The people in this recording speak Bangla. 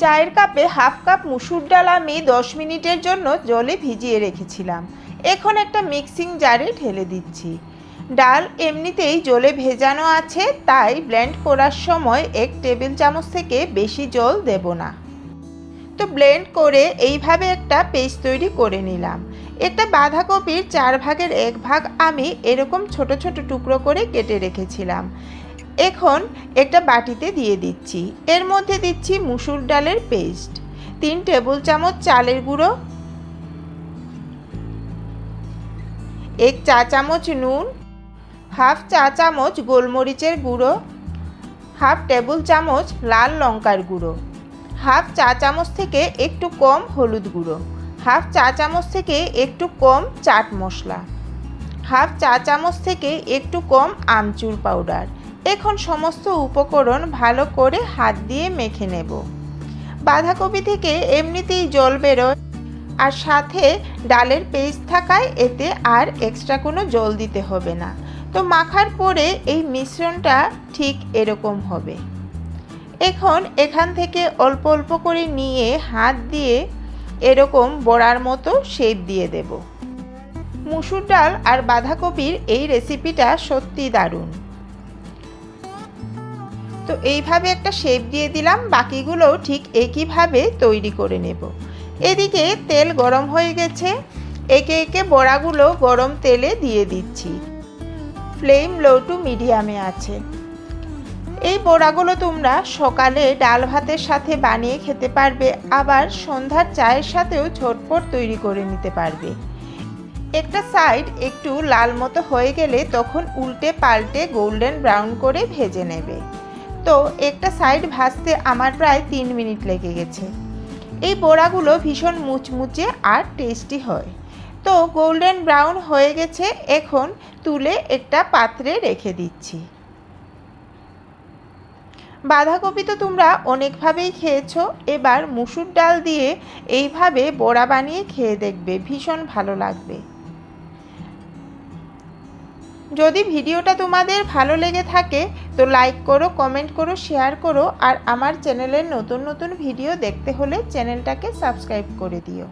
চায়ের কাপে হাফ কাপ মুসুর ডাল আমি দশ মিনিটের জন্য জলে ভিজিয়ে রেখেছিলাম। এখন একটা মিক্সিং জারে ঢেলে দিচ্ছি। ডাল এমনিতেই জলে ভেজানো আছে, তাই ব্লেন্ড করার সময় এক টেবিল চামচ থেকে বেশি জল দেব না। তো ব্লেন্ড করে এইভাবে একটা পেস্ট তৈরি করে নিলাম। একটা বাঁধাকপির চার ভাগের এক ভাগ আমি এরকম ছোট ছোট টুকরো করে কেটে রেখেছিলাম। এখন একটা বাটিতে দিয়ে দিচ্ছি। এর মধ্যে দিচ্ছি মুসুর ডালের পেস্ট, তিন টেবিল চামচ চালের গুঁড়ো, এক চা চামচ নুন, হাফ চা চামচ গোলমরিচের গুঁড়ো, হাফ টেবিল চামচ লাল লঙ্কার গুঁড়ো, হাফ চা চামচ থেকে একটু কম হলুদ গুঁড়ো, হাফ চা চামচ থেকে একটু কম চাট মশলা, হাফ চা চামচ থেকে একটু কম আমচুর পাউডার এখন সমস্ত উপকরণ ভালো করে হাত দিয়ে মেখে নেব। বাঁধাকপি থেকে এমনিতেই জল বেরোয়, আর সাথে ডালের পেস্ট থাকায় এতে আর এক্সট্রা কোনো জল দিতে হবে না। তো মাখার পরে এই মিশ্রণটা ঠিক এরকম হবে। এখন এখান থেকে অল্প অল্প করে নিয়ে হাত দিয়ে এরকম বড়ার মতো শেপ দিয়ে দেব। মুসুর ডাল আর বাঁধাকপির এই রেসিপিটা সত্যি দারুণ। তো এইভাবে একটা শেপ দিয়ে দিলাম, বাকিগুলোও ঠিক একইভাবে তৈরি করে নেব। এদিকে তেল গরম হয়ে গেছে, একে একে বড়াগুলো গরম তেলে দিয়ে দিচ্ছি। ফ্লেম লো টু মিডিয়ামে আছে। এই বড়াগুলো তোমরা সকালে ডাল ভাতের সাথে বানিয়ে খেতে পারবে, আবার সন্ধ্যার চায়ের সাথেও ঝটপট তৈরি করে নিতে পারবে। একটা সাইড একটু লাল মতো হয়ে গেলে তখন উল্টে পাল্টে গোল্ডেন ব্রাউন করে ভেজে নেবে। তো একটা সাইড ভাজতে আমার প্রায় তিন মিনিট লেগে গেছে। এই বড়াগুলো ভীষণ মুচমুচে আর টেস্টি হয়। তো গোল্ডেন ব্রাউন হয়ে গেছে, এখন তুলে একটা পাত্রে রেখে দিচ্ছি। বাঁধাকপি তো তোমরা অনেকভাবেই খেয়েছো, এবার মুসুর ডাল দিয়ে এইভাবে বড়া বানিয়ে খেয়ে দেখবে, ভীষণ ভালো লাগবে। যদি ভিডিওটা তোমাদের ভালো লেগে থাকে, তো লাইক করো কমেন্ট করো শেয়ার করো, আর আমার চ্যানেলের নতুন নতুন ভিডিও দেখতে হলে চ্যানেলটাকে সাবস্ক্রাইব করে দিও।